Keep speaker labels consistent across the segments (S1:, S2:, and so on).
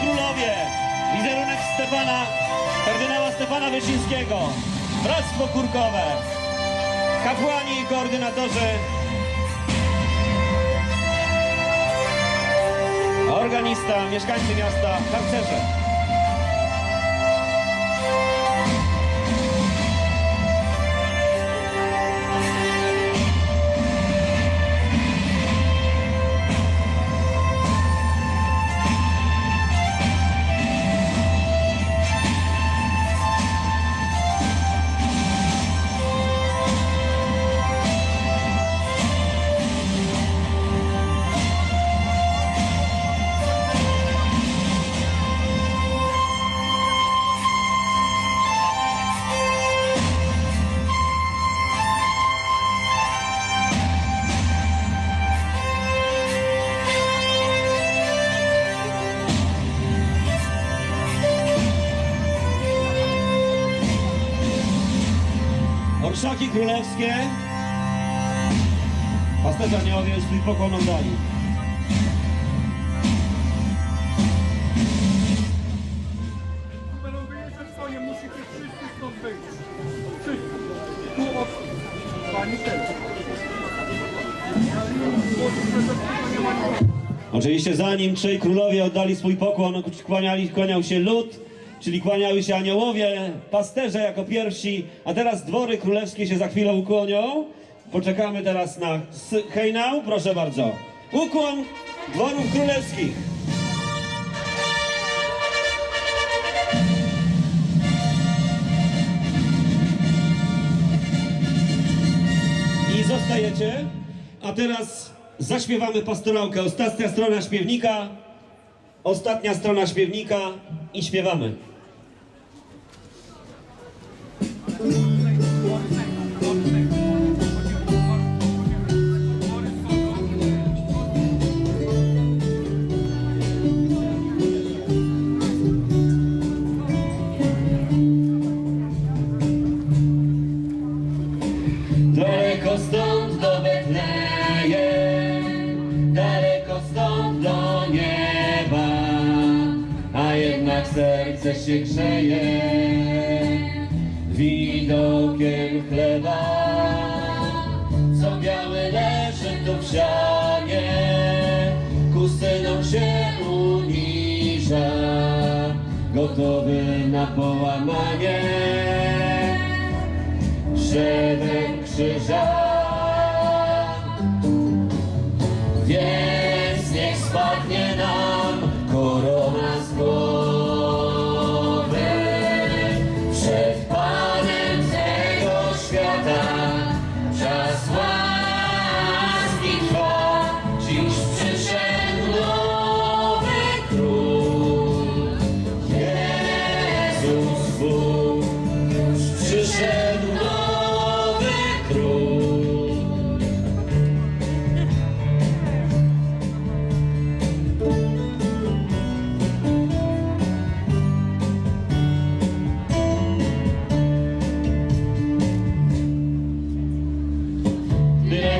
S1: królowie, wizerunek Stefana, kardynała Stefana Wyszyńskiego, Bractwo Kurkowe, kapłani i koordynatorzy, organista, mieszkańcy miasta, harcerze. Orszaki królewskie. Pasterze aniołowie swój pokłon oddali.
S2: Będą wyjeżdżać konie, musicie wszyscy stąd wyjść. Wszyscy. Tu od pani też. nie ma nikogo.
S1: Oczywiście zanim trzej królowie oddali swój pokłon, kłaniali, kłaniał się lud, czyli kłaniały się aniołowie, pasterze jako pierwsi, a teraz dwory królewskie się za chwilę ukłonią. Poczekamy teraz na hejnał, proszę bardzo. Ukłon dworów królewskich. I zostajecie, a teraz zaśpiewamy pastorałkę. Ostatnia strona śpiewnika, ostatnia strona śpiewnika i śpiewamy. Się grzeje widokiem chleba, co biały leży tu w sianie, ku synom się uniża, gotowy na połamanie drzewem krzyża.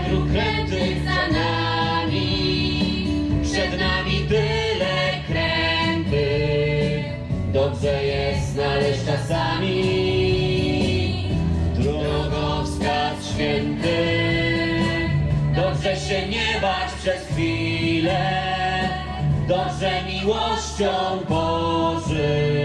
S1: Dróg krętych za nami, przed nami tyle krętych. Dobrze jest znaleźć czasami drogowskaz święty. Dobrze się nie bać przez chwilę, dobrze miłością pożyć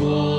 S3: Lord.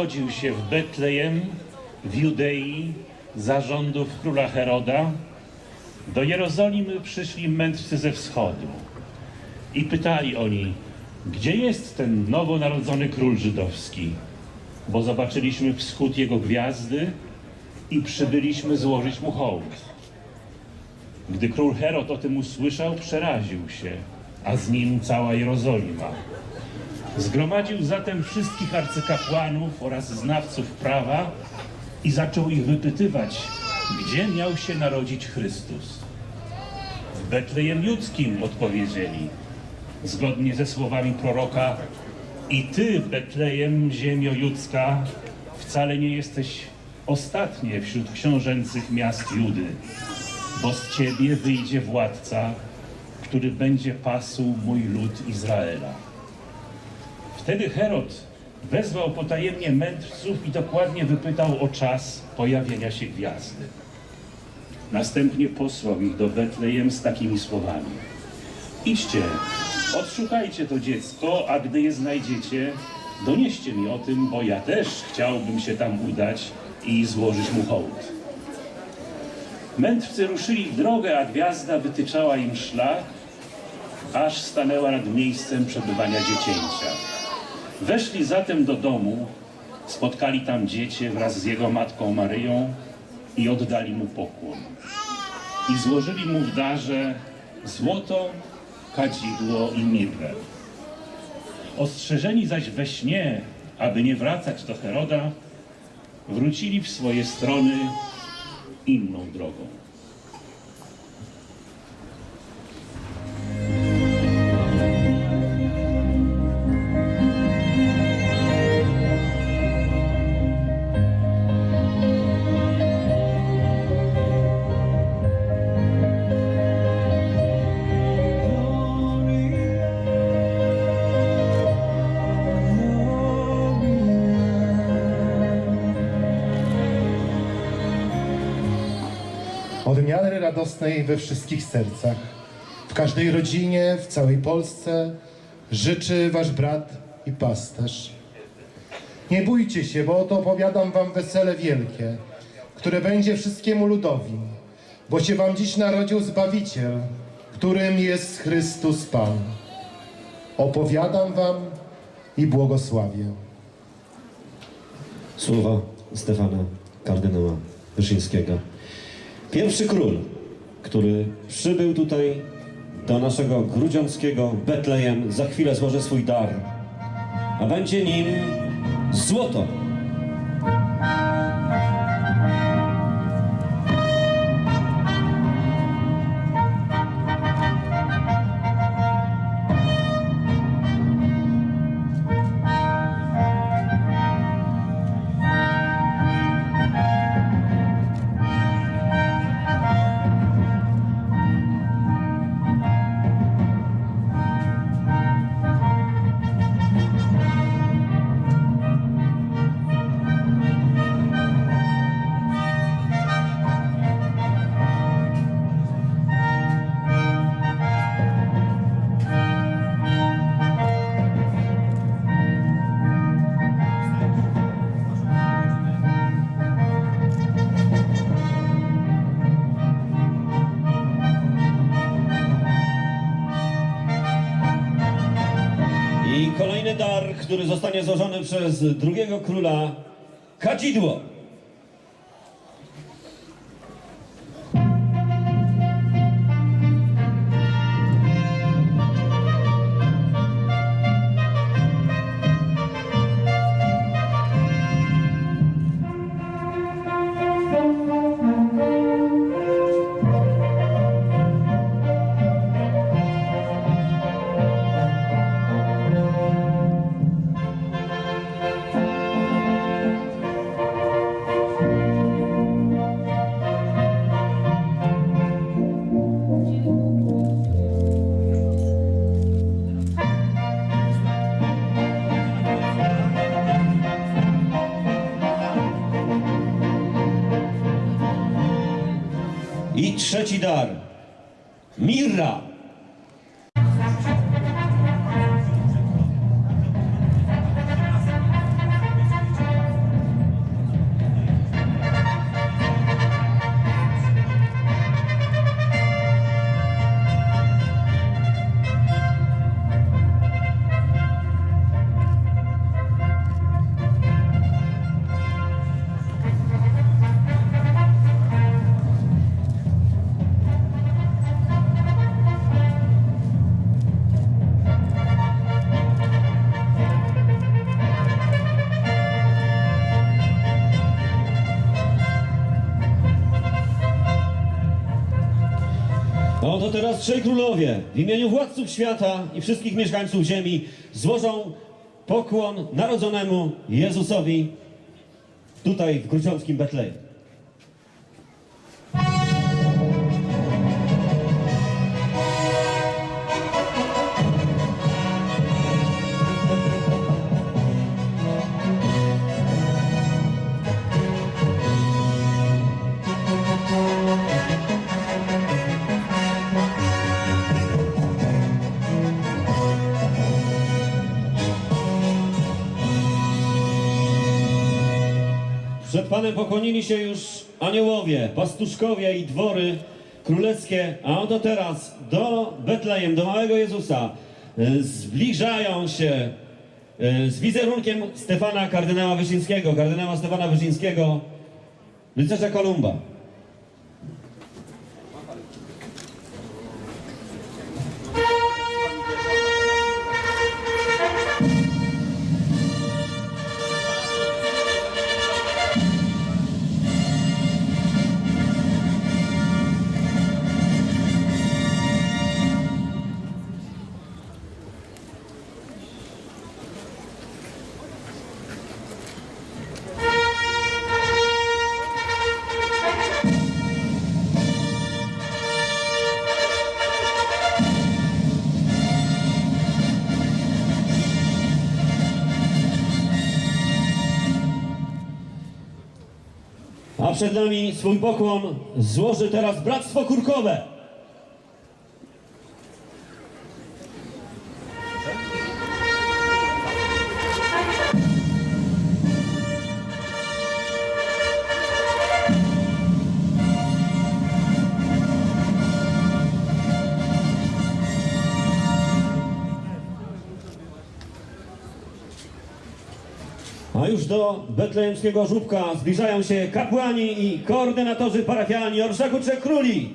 S3: Urodził się w Betlejem, w Judei, za rządów króla Heroda, do Jerozolimy przyszli mędrcy ze wschodu i pytali oni, gdzie jest ten nowonarodzony król żydowski? Bo zobaczyliśmy wschód jego gwiazdy i przybyliśmy złożyć mu hołd. Gdy król Herod o tym usłyszał, przeraził się, a z nim cała Jerozolima. Zgromadził zatem wszystkich arcykapłanów oraz znawców prawa i zaczął ich wypytywać, gdzie miał się narodzić Chrystus. W Betlejem Judzkim odpowiedzieli, zgodnie ze słowami proroka, i ty, Betlejem, ziemio judzka, wcale nie jesteś ostatnie wśród książęcych miast Judy, bo z ciebie wyjdzie władca, który będzie pasł mój lud Izraela. Wtedy Herod wezwał potajemnie mędrców i dokładnie wypytał o czas pojawienia się gwiazdy. Następnie posłał ich do Betlejem z takimi słowami. Idźcie, odszukajcie to dziecko, a gdy je znajdziecie, donieście mi o tym, bo ja też chciałbym się tam udać i złożyć mu hołd. Mędrcy ruszyli w drogę, a gwiazda wytyczała im szlak, aż stanęła nad miejscem przebywania dziecięcia. Weszli zatem do domu, spotkali tam dziecię wraz z jego matką Maryją i oddali mu pokłon. I złożyli mu w darze złoto, kadzidło i mirrę. Ostrzeżeni zaś we śnie, aby nie wracać do Heroda, wrócili w swoje strony inną drogą.
S4: Odmiany radosnej we wszystkich sercach, w każdej rodzinie, w całej Polsce życzy wasz brat i pasterz. Nie bójcie się, bo oto opowiadam wam wesele wielkie, które będzie wszystkiemu ludowi, bo się wam dziś narodził Zbawiciel, którym jest Chrystus Pan. Opowiadam wam i błogosławię.
S1: Słowa Stefana kardynała Wyszyńskiego. Pierwszy król, który przybył tutaj do naszego grudziąckiego Betlejem, za chwilę złoży swój dar, a będzie nim złoto. Który zostanie złożony przez drugiego króla, kadzidło. I trzeci dar, mirra. Oto teraz trzej królowie w imieniu władców świata i wszystkich mieszkańców ziemi złożą pokłon narodzonemu Jezusowi tutaj w grudziąckim Betlejem. Panem pokłonili się już aniołowie, pastuszkowie i dwory królewskie, a oto teraz do Betlejem, do małego Jezusa e, zbliżają się e, z wizerunkiem Stefana kardynała Wyszyńskiego, kardynała Stefana Wyszyńskiego, rycerza Kolumba. A przed nami swój pokłon złoży teraz Bractwo Kurkowe. Betlejemskiego żubka zbliżają się kapłani i koordynatorzy parafialni Orszaku Trzech Króli.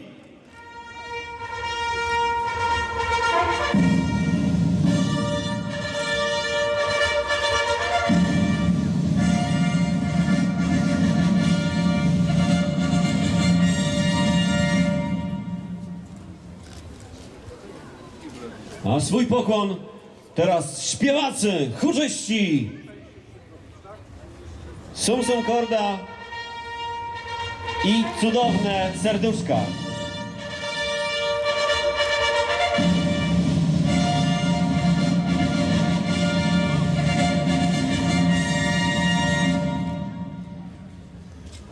S1: A swój pokłon teraz śpiewacy, chórzyści, Sumsum Korda i cudowne serduszka.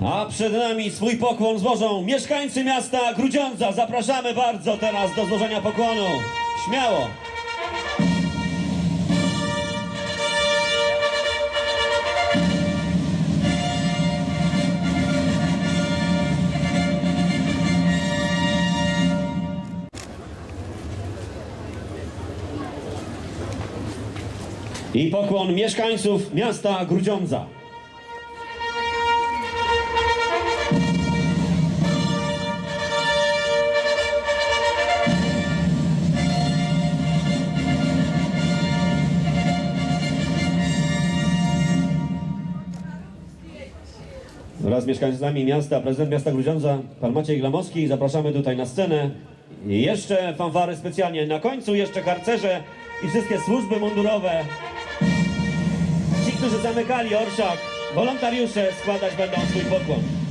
S1: A przed nami swój pokłon złożą mieszkańcy miasta Grudziądza. Zapraszamy bardzo teraz do złożenia pokłonu. Śmiało. I pokłon mieszkańców miasta Grudziądza. Wraz z mieszkańcami miasta, prezydent miasta Grudziądza, pan Maciej Glamowski. Zapraszamy tutaj na scenę. I jeszcze fanfary specjalnie na końcu, jeszcze harcerze i wszystkie służby mundurowe. Którzy zamykali orszak, wolontariusze składać będą swój pokłon.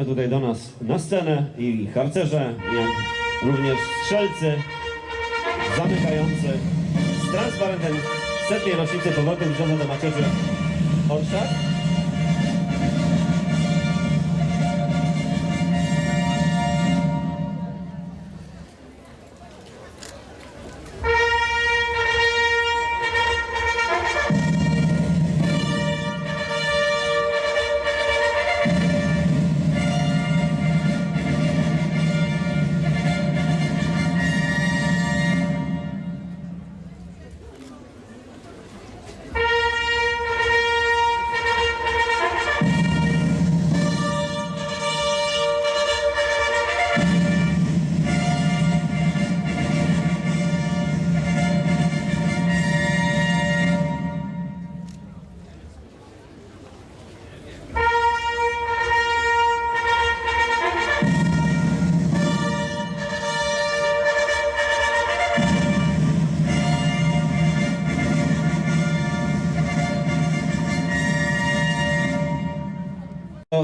S1: Zapraszamy tutaj do nas na scenę i harcerze, jak również strzelcy zamykający z transparentem setnej rocznicy powrotu Grząza do Macierzy Orszak.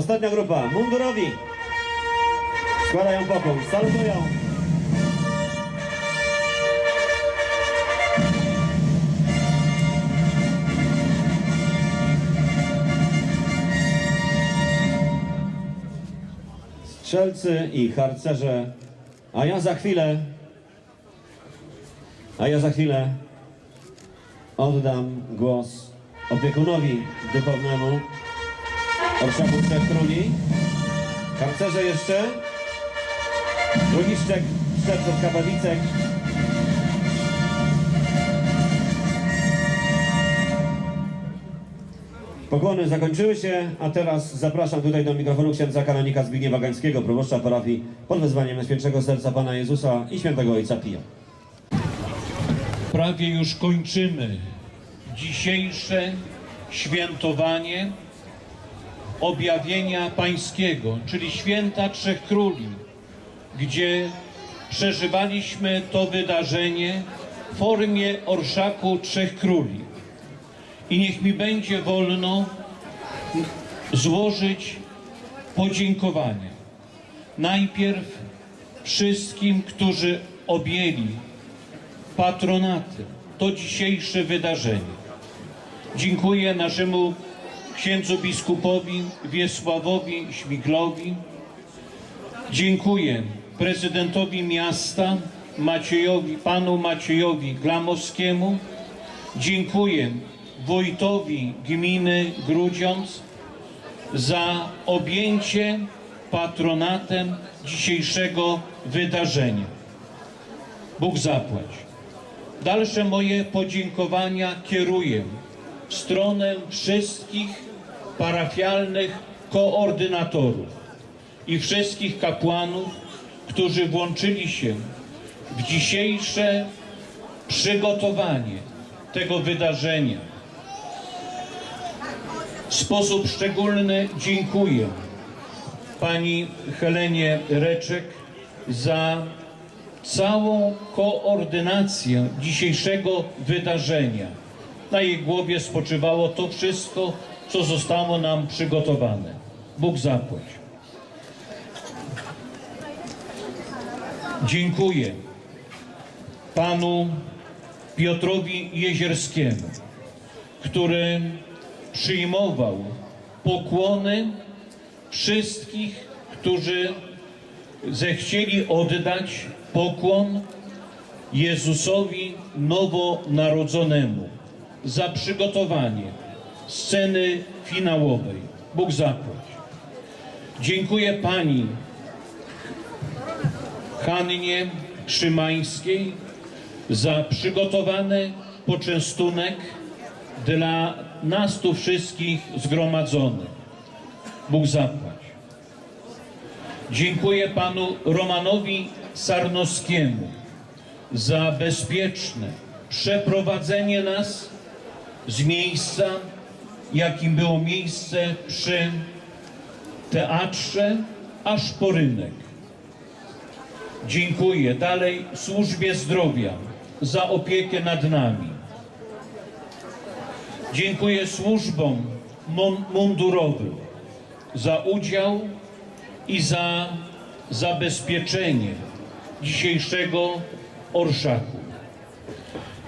S1: Ostatnia grupa, mundurowi. Składają pokój, salutują. Strzelcy i harcerze, a ja za chwilę, a ja za chwilę oddam głos opiekunowi duchownemu Orszaku Trzech Króli. Harcerze jeszcze. Drugi szczek, szczep od kapawicek. Pokłony zakończyły się, a teraz zapraszam tutaj do mikrofonu księdza kanonika Zbigniewa Gańskiego, proboszcza parafii pod wezwaniem Najświętszego Serca Pana Jezusa i Świętego Ojca Pija.
S5: prawie już kończymy dzisiejsze świętowanie objawienia pańskiego, czyli święta Trzech Króli, gdzie przeżywaliśmy to wydarzenie w formie orszaku Trzech Króli. I niech mi będzie wolno złożyć podziękowania. Najpierw wszystkim, którzy objęli patronatem to dzisiejsze wydarzenie. Dziękuję naszemu księdzu biskupowi Wiesławowi Śmiglowi. Dziękuję prezydentowi miasta Maciejowi, panu Maciejowi Glamowskiemu. Dziękuję wójtowi gminy Grudziądz za objęcie patronatem dzisiejszego wydarzenia. Bóg zapłać. Dalsze moje podziękowania kieruję w stronę wszystkich parafialnych koordynatorów i wszystkich kapłanów, którzy włączyli się w dzisiejsze przygotowanie tego wydarzenia. W sposób szczególny dziękuję pani Helenie Reczek za całą koordynację dzisiejszego wydarzenia. Na jej głowie spoczywało to wszystko, co zostało nam przygotowane. Bóg zapłać. Dziękuję panu Piotrowi Jezierskiemu, który przyjmował pokłony wszystkich, którzy zechcieli oddać pokłon Jezusowi nowonarodzonemu za przygotowanie sceny finałowej. Bóg zapłać. Dziękuję Pani Hannie Szymańskiej za przygotowany poczęstunek dla nas tu wszystkich zgromadzonych. Bóg zapłać. Dziękuję panu Romanowi Sarnowskiemu za bezpieczne przeprowadzenie nas z miejsca, jakim było miejsce przy teatrze, aż po rynek. Dziękuję dalej służbie zdrowia za opiekę nad nami. Dziękuję służbom mun- mundurowym za udział i za zabezpieczenie dzisiejszego orszaku.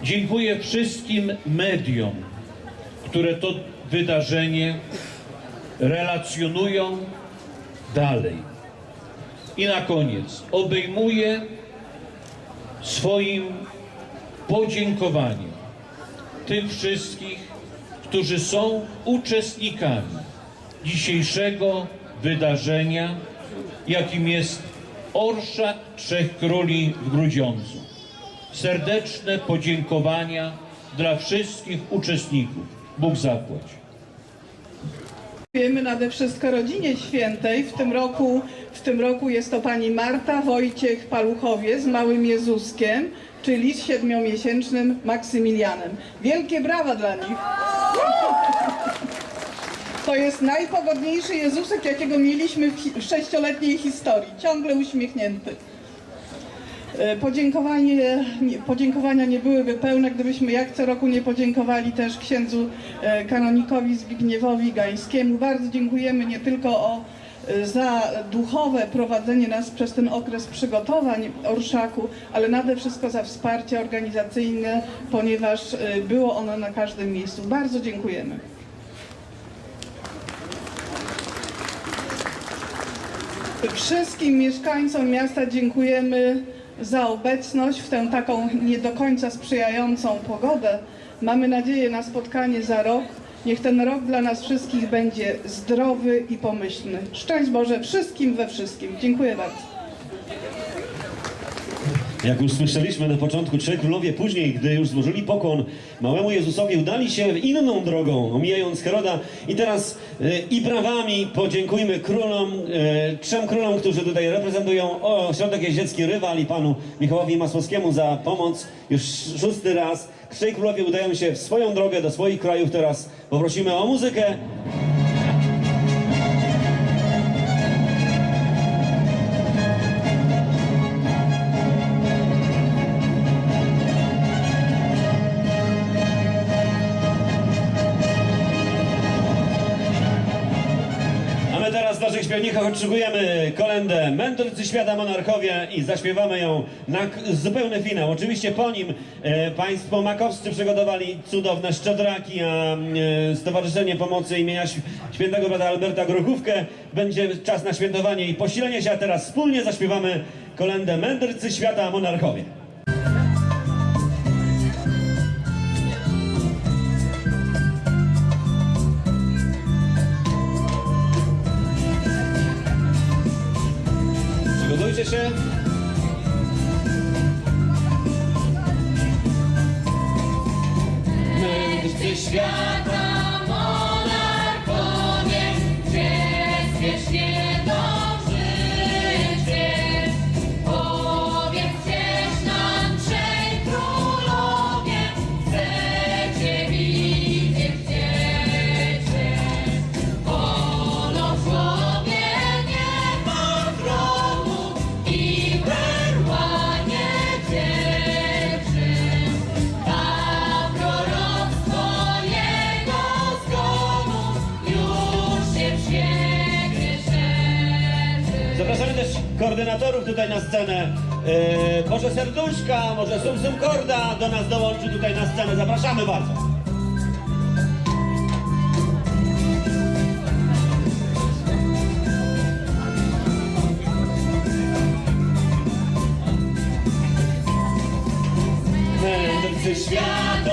S5: Dziękuję wszystkim mediom, które to wydarzenie relacjonują dalej. I na koniec obejmuję swoim podziękowaniem tych wszystkich, którzy są uczestnikami dzisiejszego wydarzenia, jakim jest Orszak Trzech Króli w Grudziądzu. Serdeczne podziękowania dla wszystkich uczestników. Bóg zapłać.
S6: Dziękujemy nade wszystko rodzinie świętej. W tym roku, w tym roku jest to pani Marta Wojciech Paluchowie z małym Jezuskiem, czyli z siedmiomiesięcznym Maksymilianem. Wielkie brawa dla nich. To jest najpogodniejszy Jezusek, jakiego mieliśmy w w sześcioletniej historii. Ciągle uśmiechnięty. E, Podziękowanie, nie- podziękowania nie byłyby pełne, gdybyśmy jak co roku nie podziękowali też księdzu e, kanonikowi Zbigniewowi Gańskiemu. Bardzo dziękujemy nie tylko o, e, za duchowe prowadzenie nas przez ten okres przygotowań Orszaku, ale nade wszystko za wsparcie organizacyjne, ponieważ było ono na każdym miejscu. Bardzo dziękujemy. Wszystkim mieszkańcom miasta dziękujemy za obecność w tę taką nie do końca sprzyjającą pogodę. Mamy nadzieję na spotkanie za rok. Niech ten rok dla nas wszystkich będzie zdrowy i pomyślny. Szczęść Boże wszystkim we wszystkim. Dziękuję bardzo.
S1: Jak już słyszeliśmy na początku, trzej królowie później, gdy już złożyli pokłon małemu Jezusowi, udali się inną drogą, omijając Heroda. I teraz e, i brawami podziękujmy królom, e, trzem królom, którzy tutaj reprezentują Ośrodek Jeździecki Rywal i panu Michałowi Masłowskiemu za pomoc. Już szósty raz. Trzej królowie udają się w swoją drogę do swoich krajów. Teraz poprosimy o muzykę. Śpiewnikach odszukujemy kolendę Mędrcy Świata Monarchowie i zaśpiewamy ją na zupełny finał. Oczywiście po nim e, państwo makowscy przygotowali cudowne szczodraki, a e, Stowarzyszenie Pomocy imienia Św- Świętego Brata Alberta Grochówkę będzie czas na świętowanie i posilenie się, a teraz wspólnie zaśpiewamy kolendę Mędrcy Świata Monarchowie. Mędrcy świata koordynatorów tutaj na scenę. Yy, może Serduszka, może Sum Sum Korda do nas dołączy tutaj na scenę. Zapraszamy bardzo. Mędrcy świata,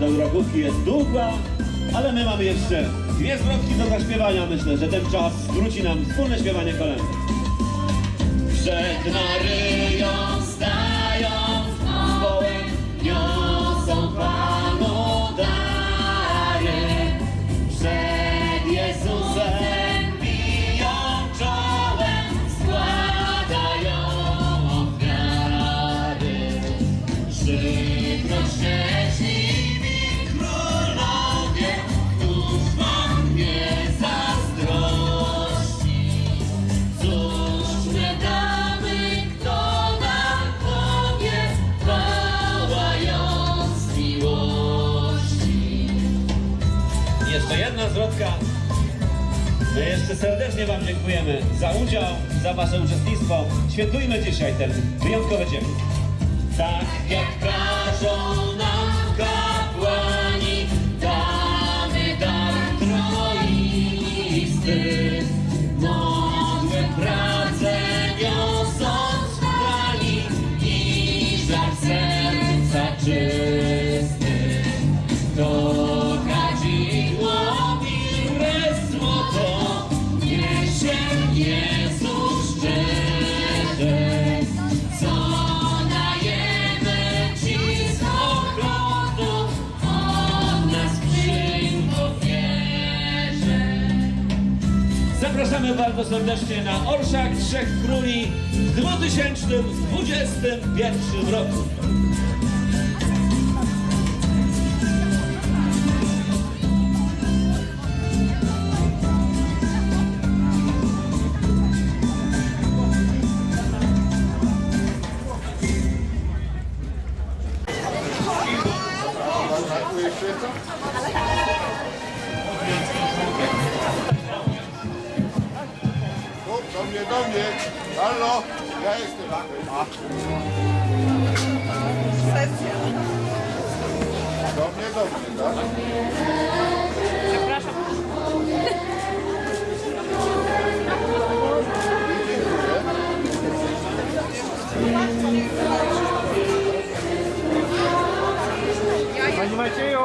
S7: do
S1: Grokówki jest długa, ale my mamy jeszcze dwie zwrotki do zaśpiewania. Myślę, że ten czas zwróci nam wspólne śpiewanie kolendy. Przed Maryją stają deixar a Zapraszamy bardzo serdecznie na Orszak Trzech Króli w 2021 roku.
S8: Do mnie, do mnie. Halo, ja jestem. A. Sesja. Do mnie, do mnie, tak? Przepraszam. Panie Macieju!